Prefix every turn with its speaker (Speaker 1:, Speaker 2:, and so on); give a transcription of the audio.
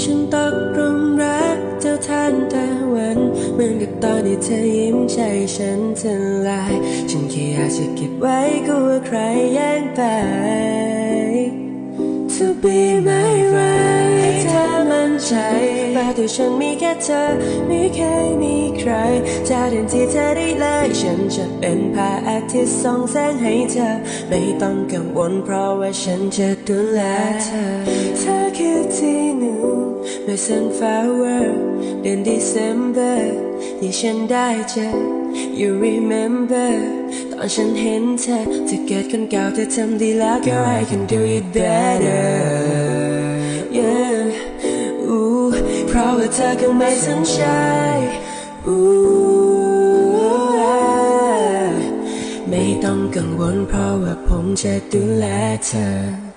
Speaker 1: ฉันตกหลุมรักเจ้าท่านตะวันเหมือนกับตอนที่เธอยิ้มใจฉันทลาย ฉันแค่อยากจะเก็บไว้กลัวใครแย่งไป To be my right ให้เธอมั่นใจว่าตัวฉันมีแค่เธอไม่เคยมีใครจากเดินที่เธอได้เลยฉันจะเป็นพระอาทิตย์ส่องแสงให้เธอ ไม่ต้องกังวลเพราะว่าฉันจะดูแลเธอ ใน sunflower เดือน December ที่ฉันได้เจอ You remember ตอนฉันเห็นเธอเธอเกิดคนเก่าเธอทำดีแล้ว Girl I can do it better Yeah Ooh เพราะว่าเธอคงไม่สนใจ Ooh ไม่ต้องกังวลเพราะว่าผมจะดูแลเธอ